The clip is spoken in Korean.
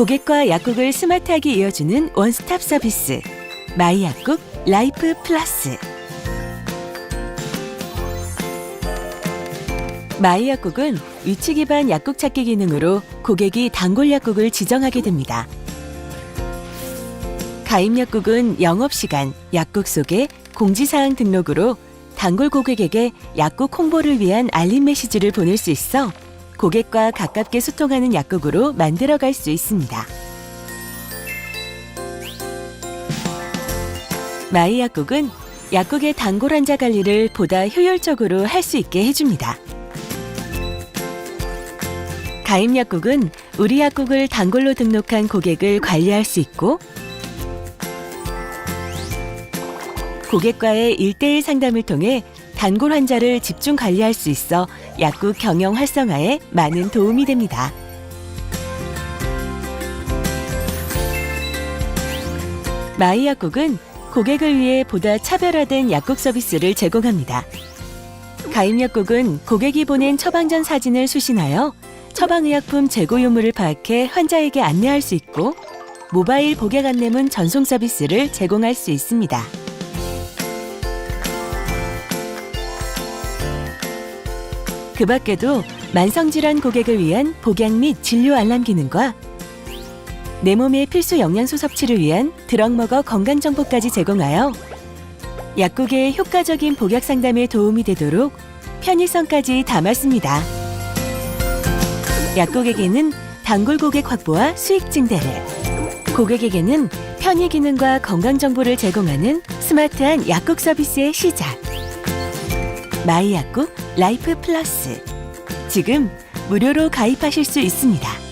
고객과 약국을 스마트하게 이어주는 원스톱 서비스 마이 약국 라이프 플러스 마이 약국은 위치 기반 약국 찾기 기능으로 고객이 단골 약국을 지정하게 됩니다. 가입 약국은 영업시간, 약국 소개, 공지사항 등록으로 단골 고객에게 약국 홍보를 위한 알림 메시지를 보낼 수 있어 고객과 가깝게 소통하는 약국으로 만들어갈 수 있습니다. 마이 약국은 약국의 단골 환자 관리를 보다 효율적으로 할 수 있게 해줍니다. 가입 약국은 우리 약국을 단골로 등록한 고객을 관리할 수 있고 고객과의 일대일 상담을 통해 단골 환자를 집중 관리할 수 있어 약국 경영 활성화에 많은 도움이 됩니다. 마이 약국은 고객을 위해 보다 차별화된 약국 서비스를 제공합니다. 가입 약국은 고객이 보낸 처방전 사진을 수신하여 처방의약품 재고 유무를 파악해 환자에게 안내할 수 있고 모바일 복약 안내문 전송 서비스를 제공할 수 있습니다. 그 밖에도 만성질환 고객을 위한 복약 및 진료 알람 기능과 내 몸의 필수 영양소 섭취를 위한 드럭머거 건강 정보까지 제공하여 약국의 효과적인 복약 상담에 도움이 되도록 편의성까지 담았습니다. 약국에게는 단골 고객 확보와 수익 증대를, 고객에게는 편의 기능과 건강 정보를 제공하는 스마트한 약국 서비스의 시작. 마이 약국 라이프 플러스. 지금 무료로 가입하실 수 있습니다.